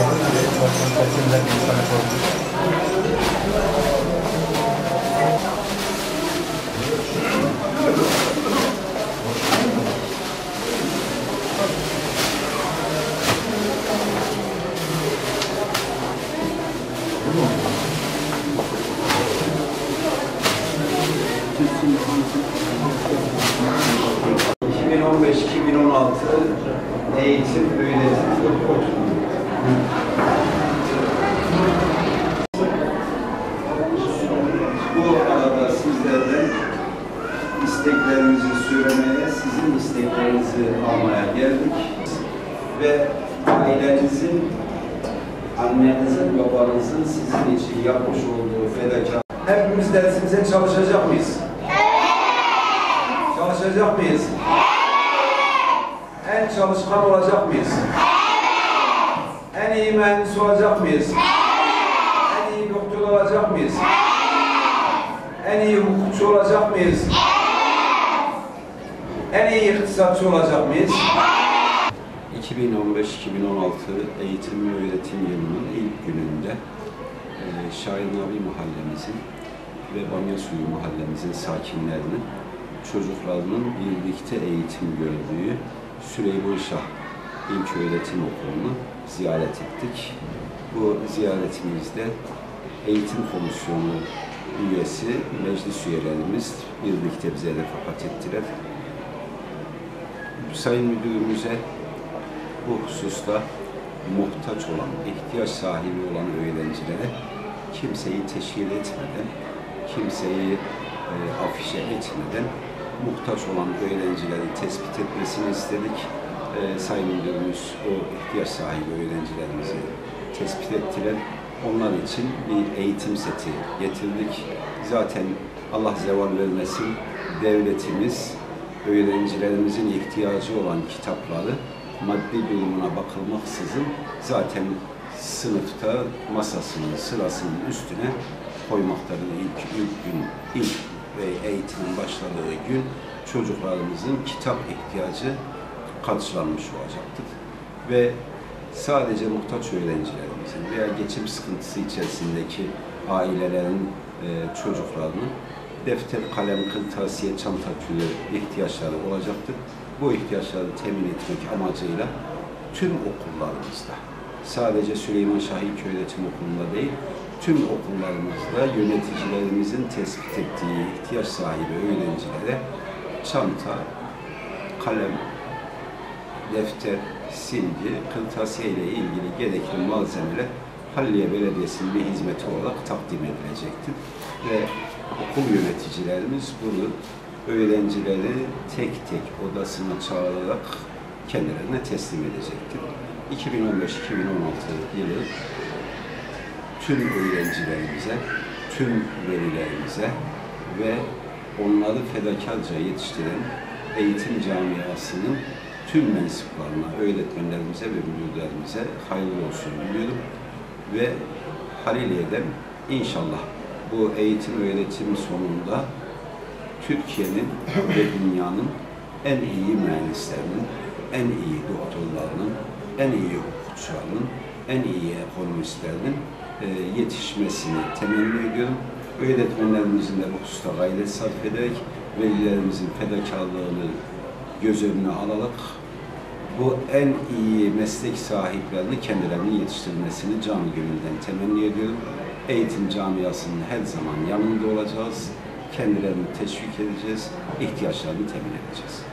...2015-2016 eğitim, öğretim, okul. Bu arada sizlerden isteklerimizi söylemeye, sizin isteklerinizi almaya geldik. Ve ailenizin, annenizin, babanızın sizin için yapmış olduğu fedakar... Hepimiz dersimize çalışacak mıyız? Çalışacak mıyız? En çalışkan olacak mıyız? En iyi mühendis olacak mıyız? En iyi doktor olacak mıyız? En iyi hukukçu olacak mıyız? En iyi iktisatçı olacak mıyız? 2015-2016 eğitim ve öğretim yılının ilk gününde e, Şahin Abi mahallemizin ve Banyasuyu mahallemizin sakinlerinin çocuklarının birlikte eğitim gördüğü Süleyman Şah İlköğretim Okulu'nu ziyaret ettik. Bu ziyaretimizde eğitim komisyonu üyesi, meclis üyelerimiz birlikte bize refakat ettiler. Sayın Müdürümüze bu hususta muhtaç olan, ihtiyaç sahibi olan öğrencilere kimseyi teşhir etmeden, kimseyi e, afişe etmeden muhtaç olan öğrencileri tespit etmesini istedik. E, Sayın Müdürümüz o ihtiyaç sahibi öğrencilerimizi tespit ettiler. Onlar için bir eğitim seti getirdik. Zaten Allah zeval vermesin devletimiz öğrencilerimizin ihtiyacı olan kitapları maddi durumuna bakılmaksızın zaten sınıfta masasının sırasının üstüne koymaktadır ilk, ilk gün, ilk ve eğitimin başladığı gün çocuklarımızın kitap ihtiyacı karşılanmış olacaktır. Ve sadece muhtaç öğrencilerimizin veya geçim sıkıntısı içerisindeki ailelerin e, çocuklarının defter, kalem, kırtasiye, çanta türü ihtiyaçları olacaktır. Bu ihtiyaçları temin etmek amacıyla tüm okullarımızda, sadece Süleyman Şahin Öğretim Okulu'nda değil, tüm okullarımızda yöneticilerimizin tespit ettiği ihtiyaç sahibi öğrencilere çanta, kalem, defter, silgi, kırtasiye ile ilgili gerekli malzemeler Halliye Belediyesi'nin bir hizmeti olarak takdim edilecektir. Ve okul yöneticilerimiz bunu öğrencileri tek tek odasına çağırarak kendilerine teslim edecektir. 2015-2016 yılı tüm öğrencilerimize, tüm velilerimize ve onları fedakarca yetiştiren eğitim camiasının tüm mensuplarına, öğretmenlerimize ve müdürlerimize hayırlı olsun diliyorum. Ve Haliliye'den inşallah bu eğitim öğretim sonunda Türkiye'nin ve dünyanın en iyi mühendislerinin, en iyi doktorlarının, en iyi hukukçularının, en iyi ekonomistlerinin e, yetişmesini temenni ediyorum. Öğretmenlerimizin de bu hususta gayret sarf ederek, velilerimizin fedakarlığını göz önüne alarak bu en iyi meslek sahiplerini kendilerinin yetiştirmesini canı gönülden temenni ediyorum. Eğitim camiasının her zaman yanında olacağız. Kendilerini teşvik edeceğiz, ihtiyaçlarını temin edeceğiz.